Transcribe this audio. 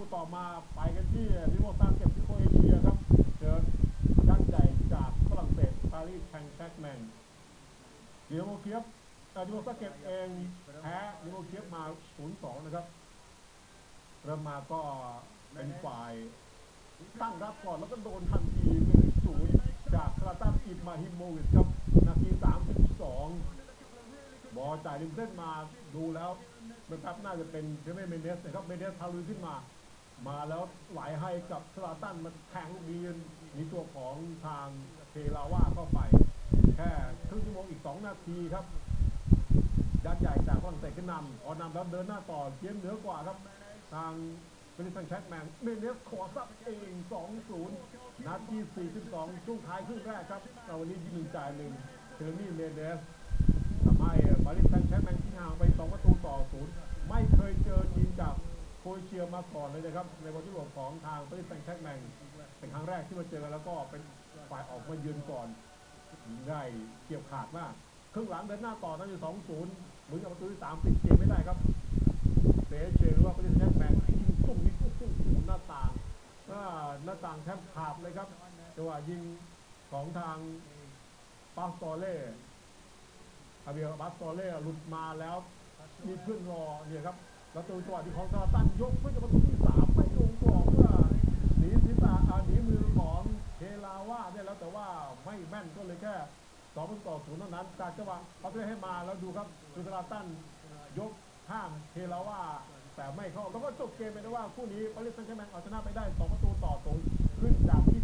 คู่ต่อมาไปกันที่ลิโมซานเก็บที่โคเอเชียครับ เจอยักษ์ใหญ่จากฝรั่งเศสปารีสแซงแชกแมงเดียโมเคียบแต่ดิโมซาเก็บเองแพ้ดิโมเคียบมา 0-2 นะครับ เริ่มมาก็เป็นฝ่ายตั้งรับก่อนแล้วก็โดนทันที 1-0 จากคาราตันอิบมาฮิโมวิชครับ นาที 32 บอลจ่ายริมเส้นมาดูแล้วนะครับน่าจะเป็นเทเมเมเนสนะครับ เมเนสทาลุยขึ้นมา มาแล้วไหลให้กับสลาตันมาแทงลูกนี้หนีตัวของทางเทลาว่าเข้าไป แค่ครึ่งชั่วโมงอีก 2 นาทีครับยักษ์ใหญ่จากฝรั่งเศสขึ้นนำพอนำแล้วเดินหน้าต่อเกมเหนือกว่าครับ ทางเบริสันแชกแมนเมเนสขอซับเอง 2-0 นาที42 ช่วงท้ายครึ่งแรกครับเอาวันนี้ยิงจ่ายหนึ่งเทเลนี่เมเนสทำให้ปา ครเอเชียมาก่อนเลยนะครับ ในบอลยุโรปของทางปรีสแซงต์แชร์กแมงเป็นครั้งแรกที่มาเจอกันแล้วก็เป็นฝ่ายออกมายืนก่อนได้เกี่ยวขาดมากครึ่งหลังเดินหน้าต่อนั่นอยู่2-0เหมือนกับประตูที่3ปิดเกมไม่ได้ครับเซเชหรือว่าปรีสแซงต์แชร์กแมงยิงตุ้มยิงตุ้มตุ้มตุ้มหน้าต่างอ่าหน้าต่างแทบขาดเลยครับจังหวะยิงของทางปาสตอเล่อาเบียบัสโตเล่หลุดมาแล้วมีเพื่อนรอเนี่ยครับ แล้วตัวจังหวะที่ของซาตันยกเพื่อจะประตูที่สามไม่ลงกรอบเพื่อหนีศีรษะอ่าหนีมือของเทลาว่าเนี่ยแล้วแต่ว่าไม่แม่นก็เลยแค่สองประตูต่อศูนย์เท่านั้นจากจังหวะเขาได้ให้มาแล้วดูครับคือซาตันยกห้ามเทลาว่าแต่ไม่เข้าแล้วก็จบเกมไปนะว่าคู่นี้ปารีสแซงต์แชร์แมงเอาชนะไปได้สองประตูต่อศูนย์ขึ้นจากที่